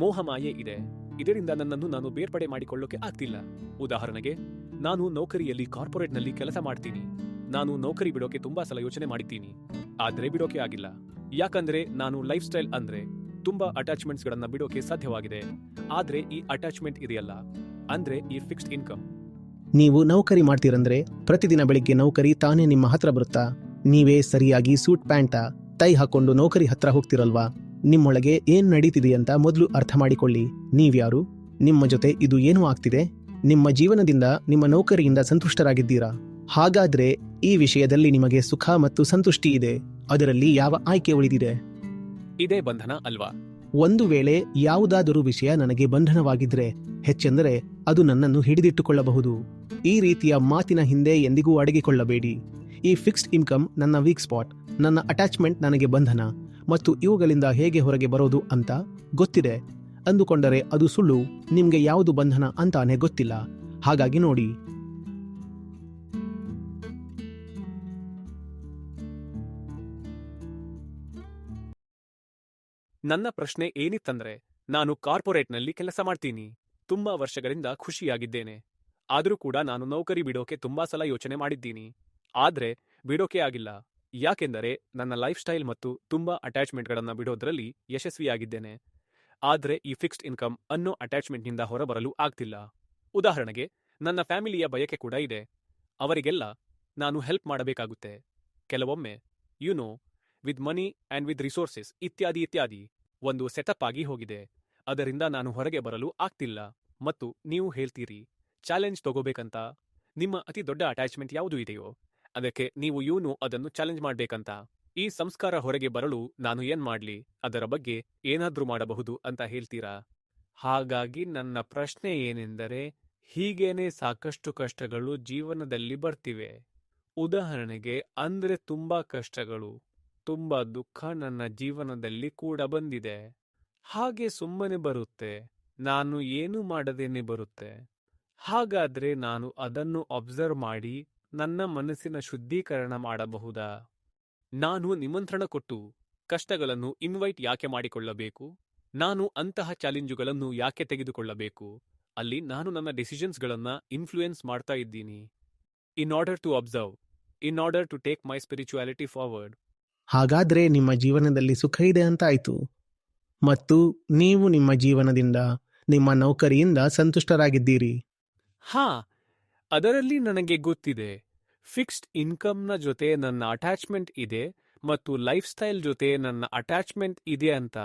ಮೋಹಮಾಯೆ ಇದೆ. ಇದರಿಂದ ನನ್ನನ್ನು ನಾನು ಬೇರ್ಪಡೆ ಮಾಡಿಕೊಳ್ಳೋಕೆ ಆಗ್ತಿಲ್ಲ. ಉದಾಹರಣೆಗೆ, ನಾನು ನೌಕರಿಯಲ್ಲಿ ಕಾರ್ಪೊರೇಟ್ನಲ್ಲಿ ಕೆಲಸ ಮಾಡ್ತೀನಿ. ನಾನು ನೌಕರಿ ಬಿಡೋಕೆ ತುಂಬಾ ಸಲ ಯೋಚನೆ ಮಾಡಿದ್ದೀನಿ. ಆದ್ರೆ ಬಿಡೋಕೆ ಆಗಿಲ್ಲ. ಯಾಕಂದ್ರೆ ನಾನು ಲೈಫ್ ಸ್ಟೈಲ್ ಅಂದ್ರೆ ತುಂಬಾ ಅಟ್ಯಾಚ್ಮೆಂಟ್ಸ್ ಗಳನ್ನ ಬಿಡೋಕೆ ಸಾಧ್ಯವಾಗಿದೆ. ಆದ್ರೆ ಈ ಅಟ್ಯಾಚ್ಮೆಂಟ್ ಇದೆಯಲ್ಲ. ಅಂದ್ರೆ ಈ ಫಿಕ್ಸ್ಡ್ ಇನ್ಕಮ್. ನೀವು ನೌಕರಿ ಮಾಡ್ತೀರಂದ್ರೆ ಪ್ರತಿದಿನ ಬೆಳಿಗ್ಗೆ ನೌಕರಿ ತಾನೇ ನಿಮ್ಮ ಹತ್ರ ಬರುತ್ತಾ? ನೀವೇ ಸರಿಯಾಗಿ ಸೂಟ್ ಪ್ಯಾಂಟ ತೈ ಹಾಕೊಂಡು ನೌಕರಿ ಹತ್ರ ಹೋಗ್ತಿರಲ್ವಾ? ನಿಮ್ಮೊಳಗೆ ಏನ್ ನಡೀತಿದೆ ಅಂತ ಮೊದಲು ಅರ್ಥ ಮಾಡಿಕೊಳ್ಳಿ. ನೀವ್ಯಾರು? ನಿಮ್ಮ ಜೊತೆ ಇದು ಏನು ಆಗ್ತಿದೆ? ನಿಮ್ಮ ಜೀವನದಿಂದ ನಿಮ್ಮ ನೌಕರಿಯಿಂದ ಸಂತುಷ್ಟರಾಗಿದ್ದೀರಾ? ಹಾಗಾದ್ರೆ ಈ ವಿಷಯದಲ್ಲಿ ನಿಮಗೆ ಸುಖ ಮತ್ತು ಸಂತುಷ್ಟಿ ಇದೆ. ಅದರಲ್ಲಿ ಯಾವ ಆಯ್ಕೆ ಉಳಿದಿದೆ? ಇದೇ ಬಂಧನ ಅಲ್ವಾ? ಒಂದು ವೇಳೆ ಯಾವುದಾದರೂ ವಿಷಯ ನನಗೆ ಬಂಧನವಾಗಿದ್ರೆ ಹೆಚ್ಚೆಂದರೆ ಅದು ನನ್ನನ್ನು ಹಿಡಿದಿಟ್ಟುಕೊಳ್ಳಬಹುದು. ಈ ರೀತಿಯ ಮಾತಿನ ಹಿಂದೆ ಎಂದಿಗೂ ಅಡಗಿಕೊಳ್ಳಬೇಡಿ. ಈ ಫಿಕ್ಸ್ಡ್ ಇನ್ಕಮ್ ನನ್ನ ವೀಕ್ ಸ್ಪಾಟ್ ನನ್ನ ಅಟ್ಯಾಚ್ಮೆಂಟ್ ನನಗೆ ಬಂಧನ. ಮತ್ತು ಇವುಗಳಿಂದ ಹೇಗೆ ಹೊರಗೆ ಬರೋದು ಅಂತ ಗೊತ್ತಿದೆ. ಅಂದುಕೊಂಡರೆ ಅದು ಸುಳ್ಳು, ನಿಮ್ಗೆ ಯಾವುದು ಬಂಧನ ಅಂತಾನೆ ಗೊತ್ತಿಲ್ಲ. ಹಾಗಾಗಿ ನೋಡಿ. ನನ್ನ ಪ್ರಶ್ನೆ ಏನಿತ್ತಂದ್ರೆ, ನಾನು ಕಾರ್ಪೊರೇಟ್ನಲ್ಲಿ ಕೆಲಸ ಮಾಡ್ತೀನಿ. ತುಂಬಾ ವರ್ಷಗಳಿಂದ ಖುಷಿಯಾಗಿದ್ದೇನೆ. ಆದರೂ ಕೂಡ ನಾನು ನೌಕರಿ ಬಿಡೋಕೆ ತುಂಬಾ ಸಲ ಯೋಚನೆ ಮಾಡಿದ್ದೀನಿ. ಆದ್ರೆ, ಬಿಡೋಕೆ ಆಗಿಲ್ಲ. ಯಾಕೆಂದರೆ ನನ್ನ ಲೈಫ್ ಸ್ಟೈಲ್ ಮತ್ತು ತುಂಬಾ ಅಟ್ಯಾಚ್ಮೆಂಟ್ಗಳನ್ನು ಬಿಡೋದ್ರಲ್ಲಿ ಯಶಸ್ವಿಯಾಗಿದ್ದೇನೆ. ಆದ್ರೆ ಈ ಫಿಕ್ಸ್ಡ್ ಇನ್ಕಮ್ ಅನ್ನೋ ಅಟ್ಯಾಚ್ಮೆಂಟ್ನಿಂದ ಹೊರಬರಲು ಆಗ್ತಿಲ್ಲ. ಉದಾಹರಣೆಗೆ, ನನ್ನ ಫ್ಯಾಮಿಲಿಯ ಬಯಕೆ ಕೂಡ ಇದೆ. ಅವರಿಗೆಲ್ಲ ನಾನು ಹೆಲ್ಪ್ ಮಾಡಬೇಕಾಗುತ್ತೆ. ಕೆಲವೊಮ್ಮೆ you know with money and with resources ಇತ್ಯಾದಿ ಇತ್ಯಾದಿ ಒಂದು ಸೆಟಪ್ ಆಗಿ ಹೋಗಿದೆ. ಅದರಿಂದ ನಾನು ಹೊರಗೆ ಬರಲು ಆಗ್ತಿಲ್ಲ. ಮತ್ತು ನೀವು ಹೇಳ್ತೀರಿ, ಚಾಲೆಂಜ್ ತಗೋಬೇಕಂತ. ನಿಮ್ಮ ಅತಿ ದೊಡ್ಡ ಅಟ್ಯಾಚ್ಮೆಂಟ್ ಯಾವುದು ಇದೆಯೋ? ಅದಕ್ಕೆ ನೀವು ಇವನು ಅದನ್ನು ಚಾಲೆಂಜ್ ಮಾಡ್ಬೇಕಂತ? ಈ ಸಂಸ್ಕಾರ ಹೊರಗೆ ಬರಲು ನಾನು ಏನ್ ಮಾಡ್ಲಿ? ಅದರ ಬಗ್ಗೆ ಏನಾದ್ರೂ ಮಾಡಬಹುದು ಅಂತ ಹೇಳ್ತೀರಾ? ಹಾಗಾಗಿ ನನ್ನ ಪ್ರಶ್ನೆ ಏನೆಂದರೆ, ಹೀಗೇನೆ ಸಾಕಷ್ಟು ಕಷ್ಟಗಳು ಜೀವನದಲ್ಲಿ ಬರ್ತಿವೆ. ಉದಾಹರಣೆಗೆ, ಅಂದ್ರೆ ತುಂಬಾ ಕಷ್ಟಗಳು, ತುಂಬಾ ದುಃಖ ನನ್ನ ಜೀವನದಲ್ಲಿ ಕೂಡ ಬಂದಿದೆ. ಹಾಗೆ ಸುಮ್ಮನೆ ಬರುತ್ತೆ, ನಾನು ಏನು ಮಾಡದೇನೆ ಬರುತ್ತೆ. ಹಾಗಾದ್ರೆ ನಾನು ಅದನ್ನು ಅಬ್ಸರ್ವ್ ಮಾಡಿ ನನ್ನ ಮನಸ್ಸಿನ ಶುದ್ಧೀಕರಣ ಮಾಡಬಹುದಾ? ನಾನು ನಿಮಂತ್ರಣ ಕೊಟ್ಟು ಕಷ್ಟಗಳನ್ನು ಇನ್ವೈಟ್ ಯಾಕೆ ಮಾಡಿಕೊಳ್ಳಬೇಕು? ನಾನು ಅಂತಹ ಚಾಲೆಂಜುಗಳನ್ನು ಯಾಕೆ ತೆಗೆದುಕೊಳ್ಳಬೇಕು? ಅಲ್ಲಿ ನಾನು ನನ್ನ ಡಿಸಿಷನ್ಸ್ಗಳನ್ನ ಇನ್ಫ್ಲೂಯೆನ್ಸ್ ಮಾಡ್ತಾ ಇದ್ದೀನಿ. In order to observe in order to take my spirituality forward. ಹಾಗಾದ್ರೆ ನಿಮ್ಮ ಜೀವನದಲ್ಲಿ ಸುಖ ಇದೆ ಅಂತ ಆಯ್ತು. ಮತ್ತು ನೀವು ನಿಮ್ಮ ಜೀವನದಿಂದ ನಿಮ್ಮ ನೌಕರಿಯಿಂದ ಸಂತುಷ್ಟರಾಗಿದ್ದೀರಿ. ಹಾ ಅದರಲ್ಲಿ ನನಗೆ ಗೊತ್ತಿದೆ. ಫಿಕ್ಸ್ಡ್ ಇನ್ಕಮ್ನ ಜೊತೆ ನನ್ನ ಅಟ್ಯಾಚ್ಮೆಂಟ್ ಇದೆ ಮತ್ತು ಲೈಫ್ ಸ್ಟೈಲ್ ಜೊತೆ ನನ್ನ ಅಟ್ಯಾಚ್ಮೆಂಟ್ ಇದೆ ಅಂತ.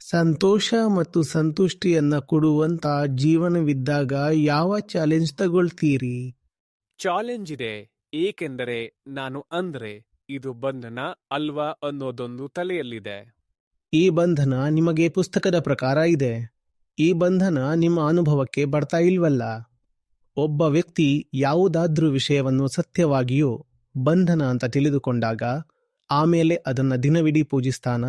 ಸಂತೋಷ ಮತ್ತು ಸಂತುಷ್ಟಿಯನ್ನ ಕೊಡುವಂತ ಜೀವನವಿದ್ದಾಗ ಯಾವ ಚಾಲೆಂಜ್ ತಗೊಳ್ತೀರಿ? ಚಾಲೆಂಜ್ ಇದೆ. ಏಕೆಂದರೆ ನಾನು ಅಂದ್ರೆ ಇದು ಬಂಧನ ಅಲ್ವಾ ಅನ್ನೋದೊಂದು ತಲೆಯಲ್ಲಿದೆ. ಈ ಬಂಧನ ನಿಮಗೆ ಪುಸ್ತಕದ ಪ್ರಕಾರ ಇದೆ. ಈ ಬಂಧನ ನಿಮ್ಮ ಅನುಭವಕ್ಕೆ ಬರ್ತಾ ಇಲ್ವಲ್ಲ? ಒಬ್ಬ ವ್ಯಕ್ತಿ ಯಾವುದಾದ್ರೂ ವಿಷಯವನ್ನು ಸತ್ಯವಾಗಿಯೂ ಬಂಧನ ಅಂತ ತಿಳಿದುಕೊಂಡಾಗ ಆಮೇಲೆ ಅದನ್ನು ದಿನವಿಡೀ ಪೂಜಿಸ್ತಾನ?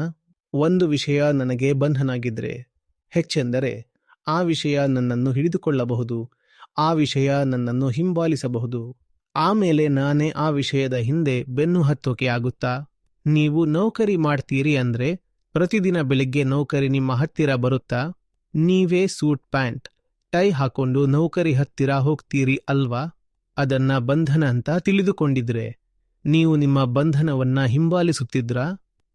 ಒಂದು ವಿಷಯ ನನಗೆ ಬಂಧನಾಗಿದ್ರೆ ಹೆಚ್ಚೆಂದರೆ, ಆ ವಿಷಯ ನನ್ನನ್ನು ಹಿಡಿದುಕೊಳ್ಳಬಹುದು, ಆ ವಿಷಯ ನನ್ನನ್ನು ಹಿಂಬಾಲಿಸಬಹುದು. ಆಮೇಲೆ ನಾನೇ ಆ ವಿಷಯದ ಹಿಂದೆ ಬೆನ್ನು ಹತ್ತೋಕೆ ಆಗುತ್ತಾ? ನೀವು ನೌಕರಿ ಮಾಡ್ತೀರಿ ಅಂದ್ರೆ ಪ್ರತಿದಿನ ಬೆಳಿಗ್ಗೆ ನೌಕರಿ ನಿಮ್ಮ ಹತ್ತಿರ ಬರುತ್ತಾ? ನೀವೇ ಸೂಟ್ ಪ್ಯಾಂಟ್. ಟೈ ಹಾಕೊಂಡು ನೌಕರಿ ಹತ್ತಿರ ಹೋಗ್ತೀರಿ ಅಲ್ವಾ? ಅದನ್ನ ಬಂಧನ ಅಂತ ತಿಳಿದುಕೊಂಡಿದ್ರೆ, ನೀವು ನಿಮ್ಮ ಬಂಧನವನ್ನ ಹಿಂಬಾಲಿಸುತ್ತಿದ್ರಾ?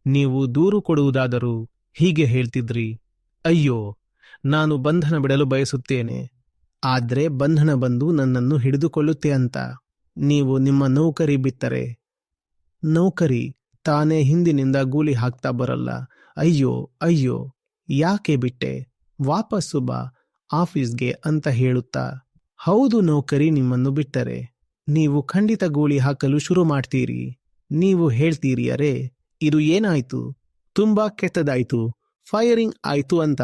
ನೀವು ದೂರು ಕೊಡುವುದಾದರೂ ಹೀಗೆ ಹೇಳ್ತಿದ್ರಿ, ಅಯ್ಯೋ, ನಾನು ಬಂಧನ ಬಿಡಲು ಬಯಸುತ್ತೇನೆ, ಆದ್ರೆ ಬಂಧನ ಬಂದು ನನ್ನನ್ನು ಹಿಡಿದುಕೊಳ್ಳುತ್ತೆ ಅಂತ. ನೀವು ನಿಮ್ಮ ನೌಕರಿ ಬಿತ್ತರೆ ನೌಕರಿ ತಾನೇ ಹಿಂದಿನಿಂದ ಗೂಲಿ ಹಾಕ್ತಾ ಬರಲ್ಲ. ಅಯ್ಯೋ ಅಯ್ಯೋ, ಯಾಕೆ ಬಿಟ್ಟೆ? ವಾಪಸ್ಸು ಬಾ ಆಫೀಸ್ಗೆ ಅಂತ ಹೇಳುತ್ತಾ, ಹೌದು ನೌಕರಿ ನಿಮ್ಮನ್ನು ಬಿಟ್ಟರೆ, ನೀವು ಖಂಡಿತ ಗೂಳಿ ಹಾಕಲು ಶುರು ಮಾಡ್ತೀರಿ. ನೀವು ಹೇಳ್ತೀರಿ, ಅರೆ, ಇದು ಏನಾಯ್ತು? ತುಂಬಾ ಕೆಟ್ಟದಾಯ್ತು. ಫೈರಿಂಗ್ ಆಯ್ತು ಅಂತ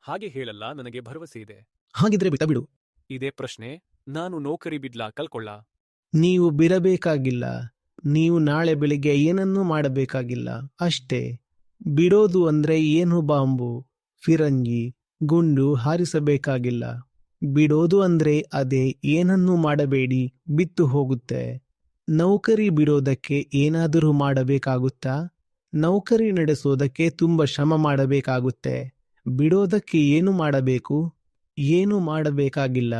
ಹಾಗೆ ಹೇಳಲ್ಲ ನನಗೆ ಭರವಸೆ ಇದೆ. ಹಾಗಿದ್ರೆ ಬಿಟ್ಟ ಬಿಡು. ಇದೇ ಪ್ರಶ್ನೆ ನಾನು ನೌಕರಿ ಬಿಡ್ಲಾ ಕಲ್ಕೊಳ್ಳ ನೀವು ಬಿಡಬೇಕಾಗಿಲ್ಲ. ನೀವು ನಾಳೆ ಬೆಳಿಗ್ಗೆ ಏನನ್ನೂ ಮಾಡಬೇಕಾಗಿಲ್ಲ. ಅಷ್ಟೇ. ಬಿಡೋದು ಅಂದ್ರೆ ಏನು ಬಾಂಬು? ಫಿರಂಗಿ ಗುಂಡು ಹಾರಿಸಬೇಕಾಗಿಲ್ಲ. ಬಿಡೋದು ಅಂದ್ರೆ ಅದೇ ಏನನ್ನೂ ಮಾಡಬೇಡಿ ಬಿತ್ತು ಹೋಗುತ್ತೆ. ನೌಕರಿ ಬಿಡೋದಕ್ಕೆ ಏನಾದರೂ ಮಾಡಬೇಕಾಗುತ್ತಾ? ನೌಕರಿ ನಡೆಸೋದಕ್ಕೆ ತುಂಬ ಶ್ರಮ ಮಾಡಬೇಕಾಗುತ್ತೆ. ಬಿಡೋದಕ್ಕೆ ಏನು ಮಾಡಬೇಕು? ಏನು ಮಾಡಬೇಕಾಗಿಲ್ಲ?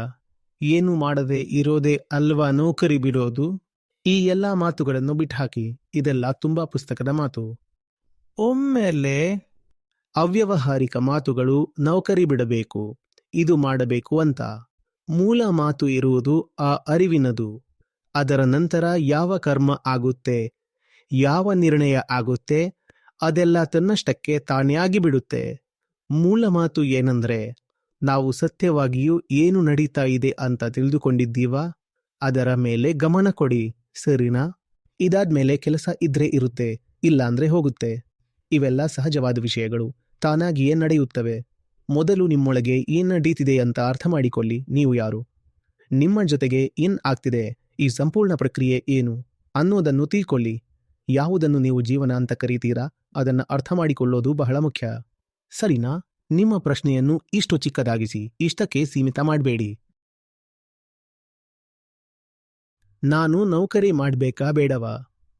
ಏನು ಮಾಡದೆ ಇರೋದೇ ಅಲ್ವಾ ನೌಕರಿ ಬಿಡೋದು? ಈ ಎಲ್ಲ ಮಾತುಗಳನ್ನು ಬಿಟ್ಹಾಕಿ, ಇದೆಲ್ಲ ತುಂಬಾ ಪುಸ್ತಕದ ಮಾತು. ಒಮ್ಮೆಲೆ ಅವ್ಯವಹಾರಿಕ ಮಾತುಗಳು ನೌಕರಿ ಬಿಡಬೇಕು, ಇದು ಮಾಡಬೇಕು ಅಂತ. ಮೂಲ ಮಾತು ಇರುವುದು ಆ ಅರಿವಿನದು. ಅದರ ನಂತರ ಯಾವ ಕರ್ಮ ಆಗುತ್ತೆ? ಯಾವ ನಿರ್ಣಯ ಆಗುತ್ತೆ? ಅದೆಲ್ಲ ತನ್ನಷ್ಟಕ್ಕೆ ತಾನೇ ಆಗಿಬಿಡುತ್ತೆ. ಮೂಲ ಮಾತು ಏನಂದ್ರೆ, ನಾವು ಸತ್ಯವಾಗಿಯೂ ಏನು ನಡೀತಾ ಇದೆ ಅಂತ ತಿಳಿದುಕೊಂಡಿದ್ದೀವಾ? ಅದರ ಮೇಲೆ ಗಮನ ಕೊಡಿ, ಸರಿನಾ? ಇದಾದ್ಮೇಲೆ ಕೆಲಸ ಇದ್ರೆ ಇರುತ್ತೆ ಇಲ್ಲ ಅಂದ್ರೆ ಹೋಗುತ್ತೆ. ಇವೆಲ್ಲ ಸಹಜವಾದ ವಿಷಯಗಳು, ತಾನಾಗಿಯೇ ನಡೆಯುತ್ತವೆ. ಮೊದಲು ನಿಮ್ಮೊಳಗೆ ಏನ್ ನಡೀತಿದೆ ಅಂತ ಅರ್ಥ ಮಾಡಿಕೊಳ್ಳಿ, ನೀವು ಯಾರು? ನಿಮ್ಮ ಜೊತೆಗೆ ಏನ್ ಆಗ್ತಿದೆ, ಈ ಸಂಪೂರ್ಣ ಪ್ರಕ್ರಿಯೆ ಏನು? ಅನ್ನೋದನ್ನು ತಿಳ್ಕೊಳ್ಳಿ. ಯಾವುದನ್ನು ನೀವು ಜೀವನ ಅಂತ ಕರೀತೀರಾ? ಅದನ್ನು ಅರ್ಥ ಮಾಡಿಕೊಳ್ಳೋದು ಬಹಳ ಮುಖ್ಯ. ಸರಿನಾ? ನಿಮ್ಮ ಪ್ರಶ್ನೆಯನ್ನು ಇಷ್ಟು ಚಿಕ್ಕದಾಗಿಸಿ, ಇಷ್ಟಕ್ಕೆ ಸೀಮಿತ ಮಾಡಬೇಡಿ. ನಾನು ನೌಕರಿ ಮಾಡಬೇಕಾ ಬೇಡವಾ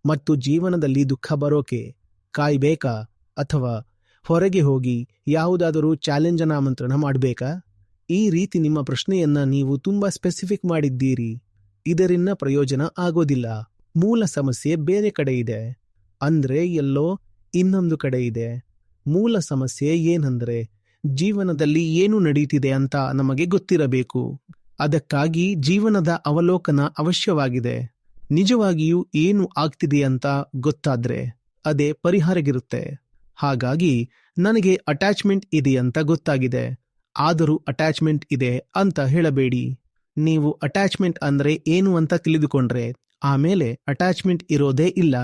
ಮತ್ತು ಜೀವನದಲ್ಲಿ ದುಃಖ ಬರೋಕೆ ಕಾಯ್ಬೇಕಾ, ಅಥವಾ ಹೊರಗೆ ಹೋಗಿ ಯಾವುದಾದರೂ ಚಾಲೆಂಜನ ಆಮಂತ್ರಣ ಮಾಡಬೇಕಾ? ಈ ರೀತಿ ನಿಮ್ಮ ಪ್ರಶ್ನೆಯನ್ನ ನೀವು ತುಂಬಾ ಸ್ಪೆಸಿಫಿಕ್ ಮಾಡಿದ್ದೀರಿ. ಇದರಿಂದ ಪ್ರಯೋಜನ ಆಗೋದಿಲ್ಲ. ಮೂಲ ಸಮಸ್ಯೆ ಬೇರೆ ಕಡೆ ಇದೆ. ಅಂದ್ರೆ ಎಲ್ಲೋ ಇನ್ನೊಂದು ಕಡೆ ಇದೆ. ಮೂಲ ಸಮಸ್ಯೆ ಏನಂದ್ರೆ ಜೀವನದಲ್ಲಿ ಏನು ನಡೀತಿದೆ ಅಂತ ನಮಗೆ ಗೊತ್ತಿರಬೇಕು. ಅದಕ್ಕಾಗಿ ಜೀವನದ ಅವಲೋಕನ ಅವಶ್ಯವಾಗಿದೆ. ನಿಜವಾಗಿಯೂ ಏನು ಆಗ್ತಿದೆ ಅಂತ ಗೊತ್ತಾದ್ರೆ ಅದೇ ಪರಿಹಾರಗಿರುತ್ತೆ ಹಾಗಾಗಿ ನನಗೆ ಅಟ್ಯಾಚ್ಮೆಂಟ್ ಇದೆ ಅಂತ ಗೊತ್ತಾಗಿದೆ. ಆದರೂ ಅಟ್ಯಾಚ್ಮೆಂಟ್ ಇದೆ ಅಂತ ಹೇಳಬೇಡಿ. ನೀವು ಅಟ್ಯಾಚ್ಮೆಂಟ್ ಅಂದ್ರೆ ಏನು ಅಂತ ತಿಳಿದುಕೊಂಡ್ರೆ ಆಮೇಲೆ ಅಟ್ಯಾಚ್ಮೆಂಟ್ ಇರೋದೇ ಇಲ್ಲ.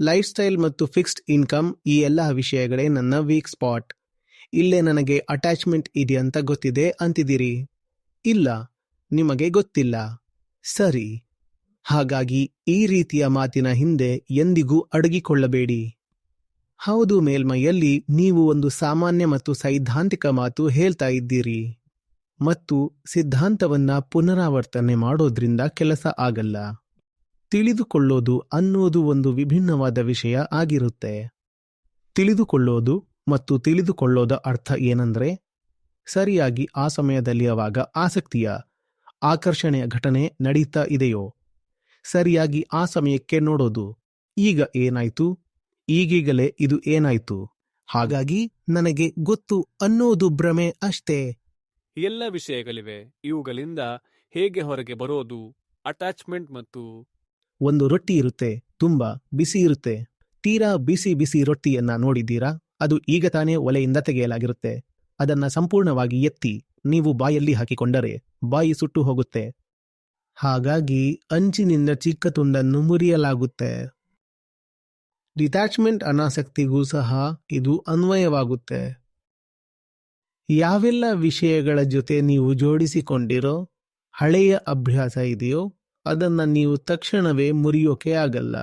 ಲೈಫ್ ಸ್ಟೈಲ್ ಮತ್ತು ಫಿಕ್ಸ್ಡ್ ಇನ್ಕಮ್ ಈ ಎಲ್ಲ ವಿಷಯಗಳೇ ನನ್ನ ವೀಕ್ ಸ್ಪಾಟ್ ಇಲ್ಲೇ ನನಗೆ ಅಟ್ಯಾಚ್ಮೆಂಟ್ ಇದೆ ಅಂತ ಗೊತ್ತಿದೆ ಅಂತಿದ್ದೀರಿ? ಇಲ್ಲ, ನಿಮಗೆ ಗೊತ್ತಿಲ್ಲ. ಸರಿ. ಹಾಗಾಗಿ ಈ ರೀತಿಯ ಮಾತಿನ ಹಿಂದೆ ಎಂದಿಗೂ ಅಡಗಿಕೊಳ್ಳಬೇಡಿ. ಹೌದು ಮೇಲ್ಮೈಯಲ್ಲಿ ನೀವು ಒಂದು ಸಾಮಾನ್ಯ ಮತ್ತು ಸೈದ್ಧಾಂತಿಕ ಮಾತು ಹೇಳ್ತಾ ಇದ್ದೀರಿ. ಮತ್ತು ಸಿದ್ಧಾಂತವನ್ನ ಪುನರಾವರ್ತನೆ ಮಾಡೋದ್ರಿಂದ ಕೆಲಸ ಆಗಲ್ಲ. ತಿಳಿದುಕೊಳ್ಳೋದು ಅನ್ನೋದು ಒಂದು ವಿಭಿನ್ನವಾದ ವಿಷಯ ಆಗಿರುತ್ತೆ. ತಿಳಿದುಕೊಳ್ಳೋದು ಮತ್ತು ತಿಳಿದುಕೊಳ್ಳೋದ ಅರ್ಥ ಏನಂದ್ರೆ, ಸರಿಯಾಗಿ ಆ ಸಮಯದಲ್ಲಿ ಅವಾಗ ಆಸಕ್ತಿಯ, ಆಕರ್ಷಣೆಯ ಘಟನೆ ನಡೀತಾ ಇದೆಯೋ, ಸರಿಯಾಗಿ ಆ ಸಮಯಕ್ಕೆ ನೋಡೋದು, ಈಗ ಏನಾಯ್ತು, ಈಗೀಗಲೇ ಇದು ಏನಾಯ್ತು, ಹಾಗಾಗಿ ನನಗೆ ಗೊತ್ತು ಅನ್ನೋದು ಭ್ರಮೆ ಅಷ್ಟೇ. ಎಲ್ಲ ವಿಷಯಗಳಿವೆ, ಇವುಗಳಿಂದ ಹೇಗೆ ಹೊರಗೆ ಬರೋದು ಅಟ್ಯಾಚ್ಮೆಂಟ್ ಮತ್ತು ಒಂದು ರೊಟ್ಟಿ ಇರುತ್ತೆ, ತುಂಬಾ ಬಿಸಿ ಇರುತ್ತೆ. ತೀರಾ ಬಿಸಿ ಬಿಸಿ ರೊಟ್ಟಿಯನ್ನ ನೋಡಿದ್ದೀರಾ? ಅದು ಈಗ ತಾನೇ ಒಲೆಯಿಂದ ತೆಗೆಯಲಾಗಿರುತ್ತೆ. ಅದನ್ನ ಸಂಪೂರ್ಣವಾಗಿ ಎತ್ತಿ, ನೀವು ಬಾಯಲ್ಲಿ ಹಾಕಿಕೊಂಡರೆ ಬಾಯಿ ಸುಟ್ಟು ಹೋಗುತ್ತೆ. ಹಾಗಾಗಿ ಅಂಚಿನಿಂದ ಚಿಕ್ಕ ತುಂಡನ್ನು ಮುರಿಯಲಾಗುತ್ತೆ. ಡಿಟ್ಯಾಚ್ಮೆಂಟ್ ಅನಾಸಕ್ತಿಗೂ ಸಹ ಇದು ಅನ್ವಯವಾಗುತ್ತೆ. ಯಾವೆಲ್ಲ ವಿಷಯಗಳ ಜೊತೆ ನೀವು ಜೋಡಿಸಿಕೊಂಡಿರೋ ಹಳೆಯ ಅಭ್ಯಾಸ ಇದೆಯೋ ಅದನ್ನ ನೀವು ತಕ್ಷಣವೇ ಮುರಿಯೋಕೆ ಆಗಲ್ಲ.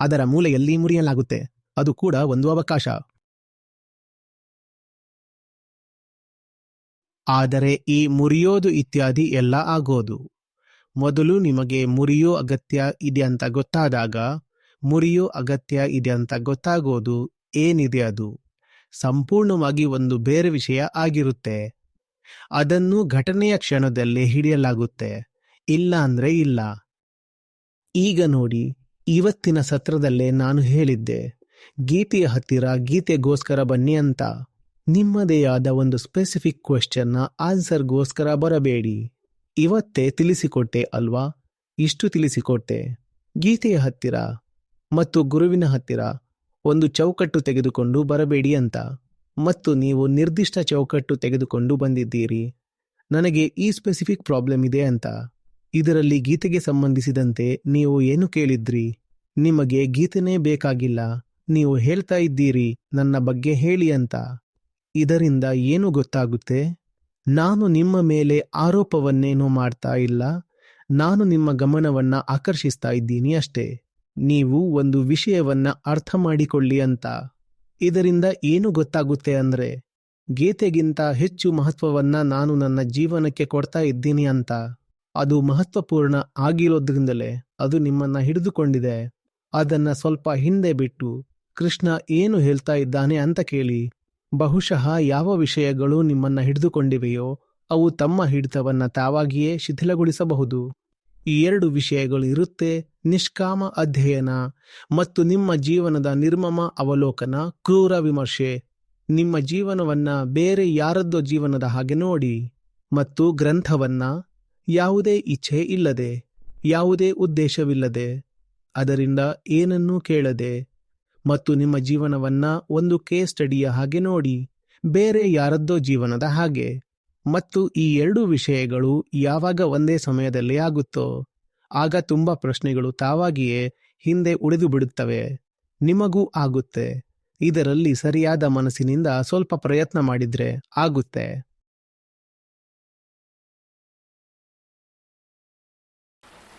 ಅದರ ಮೂಲೆಯಲ್ಲಿ ಮುರಿಯಲಾಗುತ್ತೆ. ಅದು ಕೂಡ ಒಂದು ಅವಕಾಶ. ಆದರೆ ಈ ಮುರಿಯೋದು ಇತ್ಯಾದಿ ಎಲ್ಲ ಆಗೋದು. ಮೊದಲು ನಿಮಗೆ ಮುರಿಯೋ ಅಗತ್ಯ ಇದೆ ಅಂತ ಗೊತ್ತಾದಾಗ, ಮುರಿಯೋ ಅಗತ್ಯ ಇದೆ ಅಂತ ಗೊತ್ತಾಗೋದು ಏನಿದೆ ಅದು? ಸಂಪೂರ್ಣವಾಗಿ ಒಂದು ಬೇರೆ ವಿಷಯ ಆಗಿರುತ್ತೆ. ಅದನ್ನು ಘಟನೆಯ ಕ್ಷಣದಲ್ಲಿ ಹಿಡಿಯಲಾಗುತ್ತೆ. ಇಲ್ಲ ಅಂದ್ರೆ ಇಲ್ಲ. ಈಗ ನೋಡಿ. ಇವತ್ತಿನ ಸತ್ರದಲ್ಲೇ ನಾನು ಹೇಳಿದ್ದೆ, ಗೀತೆಯ ಹತ್ತಿರ ಗೀತೆಗೋಸ್ಕರ ಬನ್ನಿ ಅಂತ. ನಿಮ್ಮದೇ ಆದ ಒಂದು ಸ್ಪೆಸಿಫಿಕ್ ಕ್ವೆಶ್ಚನ್ನ ಆನ್ಸರ್ಗೋಸ್ಕರ ಬರಬೇಡಿ. ಇವತ್ತೇ ತಿಳಿಸಿಕೊಟ್ಟೆ ಅಲ್ವಾ? ಇಷ್ಟು ತಿಳಿಸಿಕೊಟ್ಟೆ. ಗೀತೆಯ ಹತ್ತಿರ ಮತ್ತು ಗುರುವಿನ ಹತ್ತಿರ ಒಂದು ಚೌಕಟ್ಟು ತೆಗೆದುಕೊಂಡು ಬರಬೇಡಿ ಅಂತ. ಮತ್ತು ನೀವು ನಿರ್ದಿಷ್ಟ ಚೌಕಟ್ಟು ತೆಗೆದುಕೊಂಡು ಬಂದಿದ್ದೀರಿ. ನನಗೆ ಈ ಸ್ಪೆಸಿಫಿಕ್ ಪ್ರಾಬ್ಲಮ್ ಇದೆ ಅಂತ. ಇದರಲ್ಲಿ ಗೀತೆಗೆ ಸಂಬಂಧಿಸಿದಂತೆ ನೀವು ಏನು ಕೇಳಿದ್ರಿ? ನಿಮಗೆ ಗೀತನೇ ಬೇಕಾಗಿಲ್ಲ. ನೀವು ಹೇಳ್ತಾ ಇದ್ದೀರಿ, ನನ್ನ ಬಗ್ಗೆ ಹೇಳಿ ಅಂತ. ಇದರಿಂದ ಏನು ಗೊತ್ತಾಗುತ್ತೆ? ನಾನು ನಿಮ್ಮ ಮೇಲೆ ಆರೋಪವನ್ನೇನೂ ಮಾಡ್ತಾ ಇಲ್ಲ. ನಾನು ನಿಮ್ಮ ಗಮನವನ್ನ ಆಕರ್ಷಿಸ್ತಾ ಇದ್ದೀನಿ ಅಷ್ಟೇ. ನೀವು ಒಂದು ವಿಷಯವನ್ನ ಅರ್ಥ ಮಾಡಿಕೊಳ್ಳಿ ಅಂತ. ಇದರಿಂದ ಏನು ಗೊತ್ತಾಗುತ್ತೆ ಅಂದ್ರೆ, ಗೀತೆಗಿಂತ ಹೆಚ್ಚು ಮಹತ್ವವನ್ನ ನಾನು ನನ್ನ ಜೀವನಕ್ಕೆ ಕೊಡ್ತಾ ಇದ್ದೀನಿ ಅಂತ. ಅದು ಮಹತ್ವಪೂರ್ಣ ಆಗಿರೋದ್ರಿಂದಲೇ ಅದು ನಿಮ್ಮನ್ನ ಹಿಡಿದುಕೊಂಡಿದೆ. ಅದನ್ನ ಸ್ವಲ್ಪ ಹಿಂದೆ ಬಿಟ್ಟು ಕೃಷ್ಣ ಏನು ಹೇಳ್ತಾ ಇದ್ದಾನೆ ಅಂತ ಕೇಳಿ, ಬಹುಶಃ ಯಾವ ವಿಷಯಗಳು ನಿಮ್ಮನ್ನ ಹಿಡಿದುಕೊಂಡಿವೆಯೋ ಅವು ತಮ್ಮ ಹಿಡಿತವನ್ನ ತಾವಾಗಿಯೇ ಶಿಥಿಲಗೊಳಿಸಬಹುದು. ಈ ಎರಡು ವಿಷಯಗಳು ಇರುತ್ತೆ ನಿಷ್ಕಾಮ ಅಧ್ಯಯನ ಮತ್ತು ನಿಮ್ಮ ಜೀವನದ ನಿರ್ಮಮ ಅವಲೋಕನ ಕ್ರೂರ ವಿಮರ್ಶೆ. ನಿಮ್ಮ ಜೀವನವನ್ನ ಬೇರೆ ಯಾರದ್ದೋ ಜೀವನದ ಹಾಗೆ ನೋಡಿ ಮತ್ತು ಗ್ರಂಥವನ್ನ ಯಾವುದೇ ಇಚ್ಛೆ ಇಲ್ಲದೆ, ಯಾವುದೇ ಉದ್ದೇಶವಿಲ್ಲದೆ ಅದರಿಂದ ಏನನ್ನೂ ಕೇಳದೆ ಮತ್ತು ನಿಮ್ಮ ಜೀವನವನ್ನ ಒಂದು ಕೇಸ್ ಸ್ಟಡಿಯ ಹಾಗೆ ನೋಡಿ, ಬೇರೆ ಯಾರದ್ದೋ ಜೀವನದ ಹಾಗೆ. ಮತ್ತು ಈ ಎರಡು ವಿಷಯಗಳು ಯಾವಾಗ ಒಂದೇ ಸಮಯದಲ್ಲಿ ಆಗುತ್ತೋ, ಆಗ ತುಂಬಾ ಪ್ರಶ್ನೆಗಳು ತಾವಾಗಿಯೇ ಹಿಂದೆ ಉಳಿದು ಬಿಡುತ್ತವೆ. ನಿಮಗೂ ಆಗುತ್ತೆ. ಇದರಲ್ಲಿ ಸರಿಯಾದ ಮನಸ್ಸಿನಿಂದ ಸ್ವಲ್ಪ ಪ್ರಯತ್ನ ಮಾಡಿದ್ರೆ ಆಗುತ್ತೆ.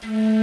Thank